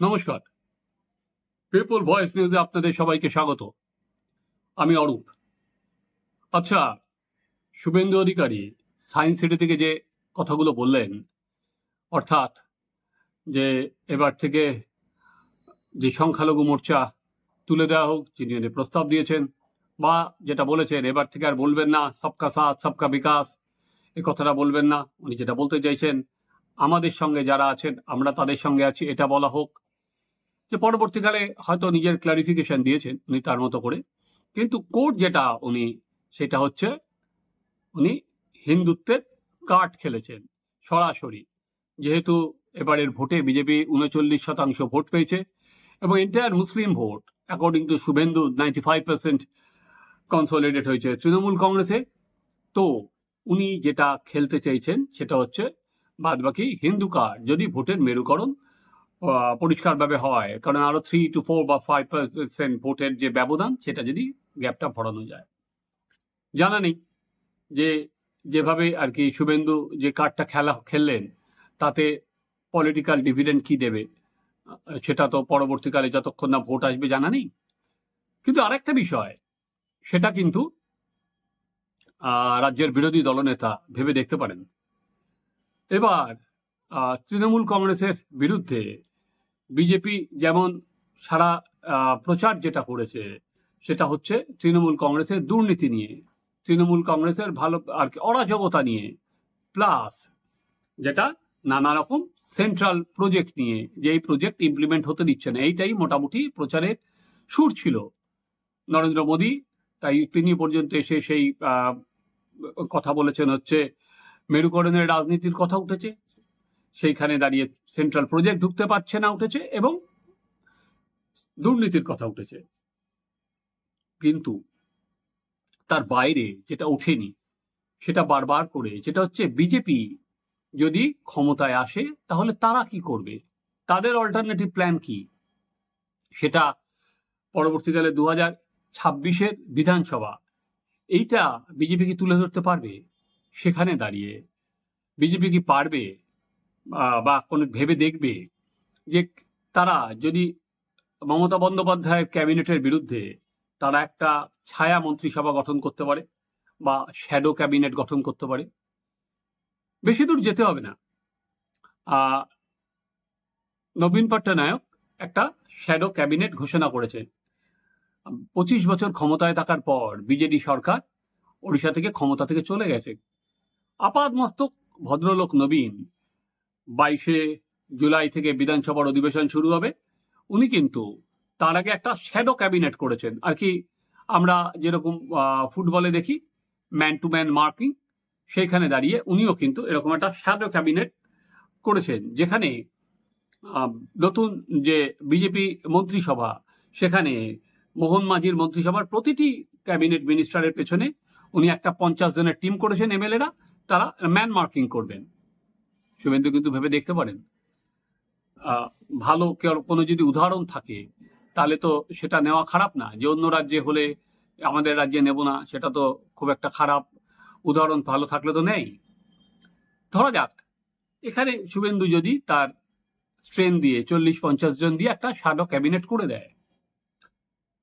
নমস্কার। People voice নিউজে আপনাদের সবাইকে স্বাগত। আমি অরূপ। আচ্ছা শুভেন্দু অধিকারী সায়েন্স সিটি থেকে যে কথাগুলো বললেন, অর্থাৎ যে এবার থেকে যে সংখ্যালঘু মোর্চা তুলে দেওয়া হোক, যিনি প্রস্তাব দিয়েছেন, বা যেটা বলেছেন, এবার থেকে আর বলবেন না, সবকা সাথ, সবকা বিকাশ, এ কথাটা বলবেন না। উনি যেটা বলতে চাইছেন, আমাদের সঙ্গে যারা আছেন, আমরা তাদের সঙ্গে আছি, এটা বলা হোক যে পরবর্তীকালে হয়তো নিজের ক্লারিফিকেশন দিয়েছেন উনি তার মতো করে। কিন্তু কোর্ট যেটা উনি, সেটা হচ্ছে উনি হিন্দুত্বের কার্ড খেলেছেন সরাসরি। যেহেতু এবারের ভোটে বিজেপি উনচল্লিশ শতাংশ ভোট পেয়েছে এবং entire Muslim vote according to Suvendu ninety five percent consolidate হয়েছে তৃণমূল কংগ্রেসে। তো উনি যেটা খেলতে চাইছেন, সেটা হচ্ছে বাদ বাকি হিন্দু কার্ড। যদি ভোটের মেরুকরণ পরিষ্কারভাবে হয়। কারণ আরও থ্রি টু ফোর বা ফাইভ পার্সেন্ট ভোটের যে ব্যবধান, সেটা যদি গ্যাপটা ভরানো যায়। জানা নেই যে যেভাবে আর কি শুভেন্দু যে কার্ডটা খেলা, খেললেন, তাতে পলিটিক্যাল ডিভিডেন্ড কি দেবে? সেটা তো পরবর্তীকালে যতক্ষণ না ভোট আসবে জানা নেই। কিন্তু আরেকটা বিষয়, সেটা কিন্তু রাজ্যের বিরোধী দলনেতা ভেবে দেখতে পারেন। এবার তৃণমূল কংগ্রেসের বিরুদ্ধে বিজেপি যেমন সারা প্রচার যেটা করেছে, সেটা হচ্ছে তৃণমূল কংগ্রেসের দুর্নীতি নিয়ে। তৃণমূল কংগ্রেসের ভালো আর কি অরাজকতা নিয়ে প্লাস যেটা নানা রকম সেন্ট্রাল প্রজেক্ট নিয়ে যে এই প্রজেক্ট ইমপ্লিমেন্ট হতে দিচ্ছে না, এইটাই মোটামুটি প্রচারের সুর ছিল। নরেন্দ্র মোদী, তাই তিনি পর্যন্ত এসে সেই কথা বলেছেন হচ্ছে, মেরুকরণের রাজনীতির কথা উঠেছে। সেইখানে দাঁড়িয়ে সেন্ট্রাল প্রজেক্ট ঢুকতে পারছে না উঠেছে এবং দুর্নীতির কথা উঠেছে। কিন্তু তার বাইরে যেটা ওঠেনি, সেটা বারবার করে যেটা হচ্ছে বিজেপি যদি ক্ষমতায় আসে, তাহলে তারা কি করবে? তাদের অল্টারনেটিভ প্ল্যান কি? সেটা পরবর্তীকালে দু হাজার ছাব্বিশের বিধানসভা, এইটা বিজেপি কি তুলে ধরতে পারবে? সেখানে দাঁড়িয়ে বিজেপি কি পারবে? বা কোনো ভেবে দেখবে যে তারা যদি মমতা বন্দ্যোপাধ্যায়ের ক্যাবিনেটের বিরুদ্ধে তারা একটা ছায়া মন্ত্রিসভা গঠন করতে পারে বা শ্যাডো ক্যাবিনেট গঠন করতে পারে, বেশি দূর যেতে হবে না। নবীন পট্টনায়ক একটা শ্যাডো ক্যাবিনেট ঘোষণা করেছে পঁচিশ বছর ক্ষমতায় থাকার পর বিজেডি সরকার ওড়িশা থেকে ক্ষমতা থেকে চলে গেছে। আপাদ মস্তক ভদ্রলোক নবীন বাইশে জুলাই থেকে বিধানসভার অধিবেশন শুরু হবে। উনি কিন্তু তার আগে একটা শ্যাডো ক্যাবিনেট করেছেন। আর কি আমরা যেরকম ফুটবলে দেখি ম্যান টু ম্যান মার্কিং সেইখানে দাঁড়িয়ে উনিও কিন্তু এরকম একটা শ্যাডো ক্যাবিনেট করেছেন, যেখানে নতুন যে বিজেপি মন্ত্রিসভা, সেখানে মোহন মাঝির মন্ত্রিসভার প্রতিটি ক্যাবিনেট মিনিস্টারের পেছনে উনি একটা পঞ্চাশ জনের টিম করেছেন এমএলএরা তারা ম্যান মার্কিং করবেন। শুভেন্দু কিন্তু ভেবে দেখতে পারেন। ভালো কেউ কোনো যদি উদাহরণ থাকে, তাহলে তো সেটা নেওয়া খারাপ না। যে অন্য রাজ্যে হলে আমাদের রাজ্যে নেব না, সেটা তো খুব একটা খারাপ উদাহরণ ভালো থাকলে তো নেই। ধরা যাক, এখানে শুভেন্দু যদি তার স্ট্রেন দিয়ে চল্লিশ পঞ্চাশ জন দিয়ে একটা শাডো ক্যাবিনেট করে দেয়।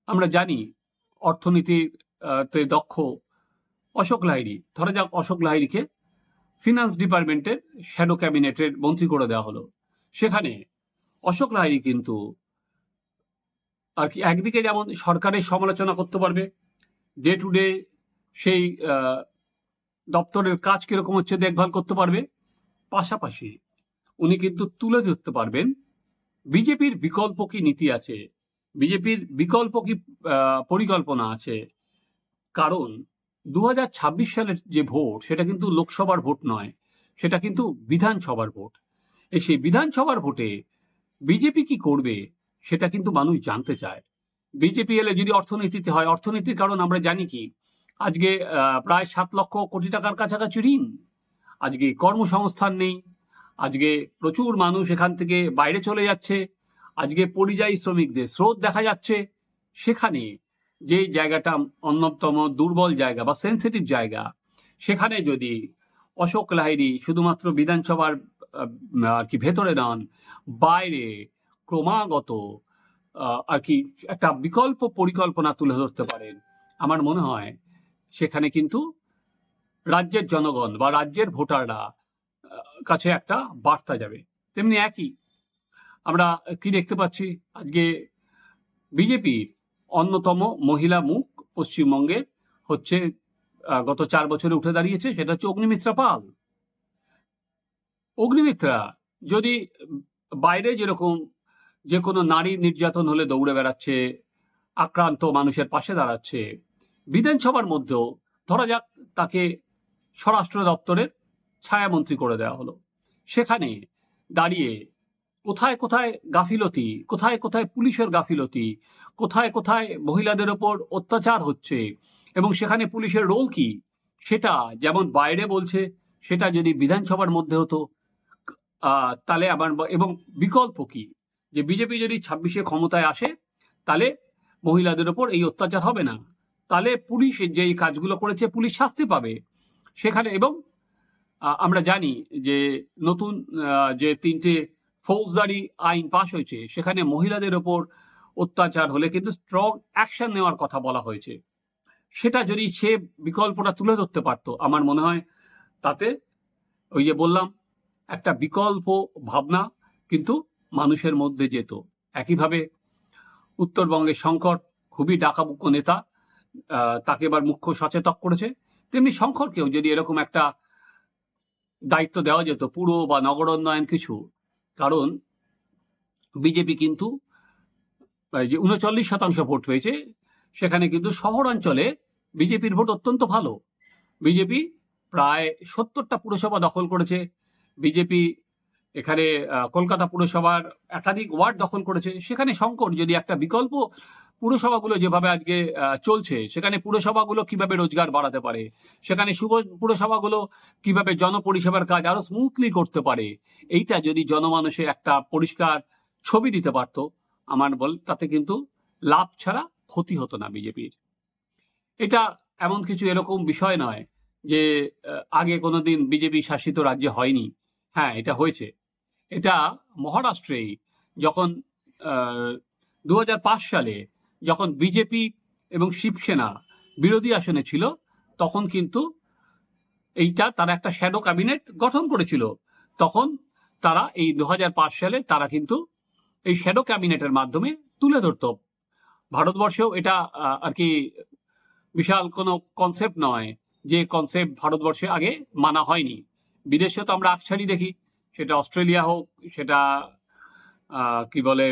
আমরা জানি অর্থনীতির তে দক্ষ অশোক লাহিড়ী। ধরা যাক অশোক লাহিড়ীকে ফিনান্স ডিপার্টমেন্টের শ্যাডো ক্যাবিনেটের মন্ত্রী করে দেওয়া হলো। সেখানে অশোক লাহিড়ী কিন্তু আর কি একদিকে যেমন সরকারের সমালোচনা করতে পারবে ডে টু ডে সেই দপ্তরের কাজ কীরকম হচ্ছে দেখভাল করতে পারবে, পাশাপাশি উনি কিন্তু তুলে ধরতে পারবেন বিজেপির বিকল্প কি নীতি আছে, বিজেপির বিকল্প কি পরিকল্পনা আছে, কারণ দু হাজার ছাব্বিশ সালের যে ভোট, সেটা কিন্তু লোকসভার ভোট নয়, সেটা কিন্তু বিধানসভার ভোট। এই সেই বিধানসভার ভোটে বিজেপি কি করবে, সেটা কিন্তু মানুষ জানতে চায়। বিজেপি এলে যদি অর্থনীতিতে হয়, অর্থনীতির কারণ আমরা জানি কি? আজকে প্রায় সাত লক্ষ কোটি টাকার কাছাকাছি ঋণ। আজকে কর্মসংস্থান নেই। আজকে প্রচুর মানুষ এখান থেকে বাইরে চলে যাচ্ছে। আজকে পরিযায়ী শ্রমিকদের স্রোত দেখা যাচ্ছে। সেখানে যে জায়গাটা অন্যতম দুর্বল জায়গা বা সেন্সিটিভ জায়গা, সেখানে যদি অশোক লাহিড়ী শুধুমাত্র বিধানসভার আর কি ভেতরে নন বাইরে ক্রমাগত আর কি একটা বিকল্প পরিকল্পনা তুলে ধরতে পারেন, আমার মনে হয় সেখানে কিন্তু রাজ্যের জনগণ বা রাজ্যের ভোটাররা কাছে একটা বার্তা যাবে। তেমনি একই আমরা কি দেখতে পাচ্ছি? আজকে বিজেপির অন্যতম মহিলা মুখ পশ্চিমবঙ্গে হচ্ছে গত চার বছরে উঠে দাঁড়িয়েছে, সেটা হচ্ছে অগ্নিমিত্রা পাল। অগ্নিমিত্রা, যদি বাইরে যেরকম যে কোনো নারী নির্যাতন হলে দৌড়ে বেড়াচ্ছে, আক্রান্ত মানুষের পাশে দাঁড়াচ্ছে, বিধানসভার মধ্যেও ধরা যাক তাকে স্বরাষ্ট্র দপ্তরের ছায়ামন্ত্রী করে দেওয়া হলো। সেখানে দাঁড়িয়ে কোথায় কোথায় গাফিলতি, কোথায় কোথায় পুলিশের গাফিলতি কোথায় কোথায় মহিলাদের ওপর অত্যাচার হচ্ছে এবং সেখানে পুলিশের রোল কি, সেটা যেমন বাইরে বলছে, সেটা যদি বিধানসভার মধ্যে হতো তাহলে আমার এবং বিকল্প কি? যে বিজেপি যদি ছাব্বিশে ক্ষমতায় আসে, তাহলে মহিলাদের ওপর এই অত্যাচার হবে না। তাহলে পুলিশ যে কাজগুলো করেছে, পুলিশ শাস্তি পাবে। সেখানে এবং আমরা জানি যে নতুন যে তিনটে ফৌজদারি আইন পাশ হয়েছে, সেখানে মহিলাদের ওপর অত্যাচার হলে কিন্তু স্ট্রং অ্যাকশন নেওয়ার কথা বলা হয়েছে। সেটা যদি সে বিকল্পটা তুলে ধরতে পারতো, আমার মনে হয় তাতে ওই যে বললাম, একটা বিকল্প ভাবনা কিন্তু মানুষের মধ্যে যেত। একইভাবে উত্তরবঙ্গের শঙ্কর খুবই ডাকাবুক্য নেতা তাকে এবার মুখ্য সচেতক করেছে। তেমনি শঙ্করকেও যদি এরকম একটা দায়িত্ব দেওয়া যেত, পুরো বা নগরোন্নয়ন কিছু, কারণ বিজেপি কিন্তু যে উনচল্লিশ শতাংশ ভোট পেয়েছে সেখানে কিন্তু শহরাঞ্চলে বিজেপির ভোট অত্যন্ত ভালো। বিজেপি প্রায় সত্তরটা পুরসভা দখল করেছে। বিজেপি এখানে কলকাতা পুরসভার একাধিক ওয়ার্ড দখল করেছে। সেখানে সংকট, যদি একটা বিকল্প পুরসভাগুলো যেভাবে আজকে চলছে, সেখানে পুরসভাগুলো কীভাবে রোজগার বাড়াতে পারে? সেখানে শুভ পুরসভাগুলো কীভাবে জনপরিষেবার কাজ আরও স্মুথলি করতে পারে? এইটা যদি জনমানুষে একটা পরিষ্কার ছবি দিতে পারত আমার বল, তাতে কিন্তু লাভ ছাড়া ক্ষতি হতো না বিজেপির। এটা এমন কিছু এরকম বিষয় নয় যে আগে কোনোদিন বিজেপি শাসিত রাজ্যে হয়নি। হ্যাঁ এটা হয়েছে। এটা মহারাষ্ট্রেই যখন দু হাজার পাঁচ সালে যখন বিজেপি এবং শিবসেনা বিরোধী আসনে ছিল, তখন কিন্তু এইটা তারা একটা শ্যাডো ক্যাবিনেট গঠন করেছিল। তখন তারা এই দু হাজার পাঁচ সালে তারা কিন্তু এই শ্যাডো ক্যাবিনেটের মাধ্যমে তুলে ধরত। ভারতবর্ষেও এটা আর কি বিশাল কোনো কনসেপ্ট নয় যে কনসেপ্ট ভারতবর্ষে আগে মানা হয়নি। বিদেশে তো আমরা আকছাড়ি দেখি। সেটা অস্ট্রেলিয়া হোক, সেটা কি বলে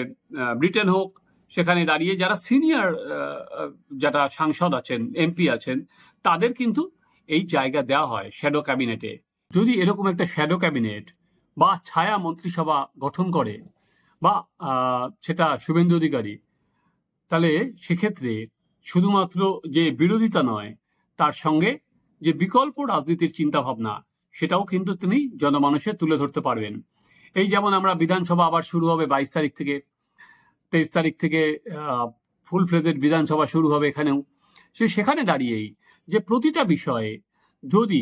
ব্রিটেন হোক, সেখানে দাঁড়িয়ে যারা সিনিয়র যারা সাংসদ আছেন এমপি আছেন, তাদের কিন্তু এই জায়গা দেওয়া হয় শ্যাডো ক্যাবিনেটে যদি এরকম একটা শ্যাডো ক্যাবিনেট বা ছায়া মন্ত্রিসভা গঠন করে বা সেটা শুভেন্দু অধিকারী। তাহলে সেক্ষেত্রে শুধুমাত্র যে বিরোধিতা নয়, তার সঙ্গে যে বিকল্প রাজনীতির চিন্তাভাবনা, সেটাও কিন্তু তিনি জনমানুষে তুলে ধরতে পারবেন। এই যেমন আমরা বিধানসভা আবার শুরু হবে বাইশ তারিখ থেকে, তেইশ তারিখ থেকে ফুল ফ্লেজেড বিধানসভা শুরু হবে এখানেও। সে সেখানে দাঁড়িয়েই যে প্রতিটা বিষয়ে যদি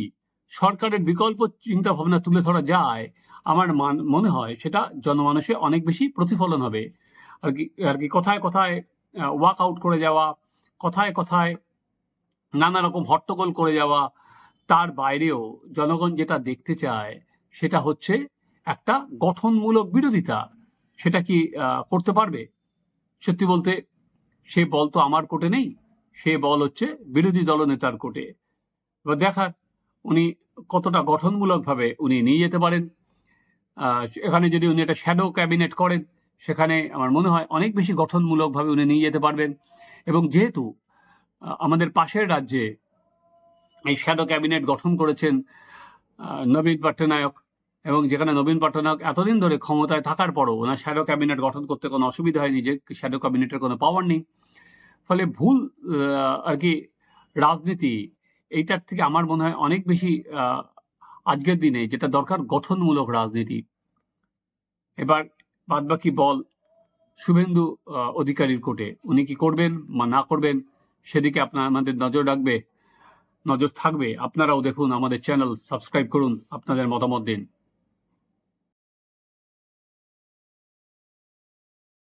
সরকারের বিকল্প চিন্তা ভাবনা তুলে ধরা যায় আমার মান- মনে হয় সেটা জনমানুষে অনেক বেশি প্রতিফলন হবে। আর কি আর কি কথায় কথায় ওয়াক আউট করে যাওয়া, কথায় কথায় নানা রকম হট্টগোল করে যাওয়া, তার বাইরেও জনগণ যেটা দেখতে চায় সেটা হচ্ছে একটা গঠনমূলক বিরোধিতা। সেটা কি করতে পারবে? সত্যি বলতে সে বল তো আমার কোটে নেই, সে বল হচ্ছে বিরোধী দলনেতার কোর্টে এবার দেখার উনি কতটা গঠনমূলকভাবে উনি নিয়ে যেতে পারেন। এখানে যদি উনি একটা শ্যাডো ক্যাবিনেট করেন, সেখানে আমার মনে হয় অনেক বেশি গঠনমূলকভাবে উনি নিয়ে যেতে পারবেন। এবং যেহেতু আমাদের পাশের রাজ্যে এই শ্যাডো ক্যাবিনেট গঠন করেছেন নবীন পট্টনায়ক, এবং যেখানে নবীন পট্টনায়ক এতদিন ধরে ক্ষমতায় থাকার পরও ওনার শ্যাডো ক্যাবিনেট গঠন করতে কোনো অসুবিধা হয়নি, যে শ্যাডো ক্যাবিনেটের কোনো পাওয়ার নেই। ফলে ভুল আর কি, রাজনীতি, এইটার থেকে আমার মনে হয় অনেক বেশি আজকের দিনে যেটা দরকার, গঠনমূলক রাজনীতি। এবার বাদবাকি বল শুভেন্দু অধিকারীর কোর্টে। উনি কি করবেন বা না করবেন, সেদিকে আপনার, আমাদের নজর রাখবে, নজর থাকবে। আপনারাও দেখুন আমাদের চ্যানেল সাবস্ক্রাইব করুন, আপনাদের মতামত দিন।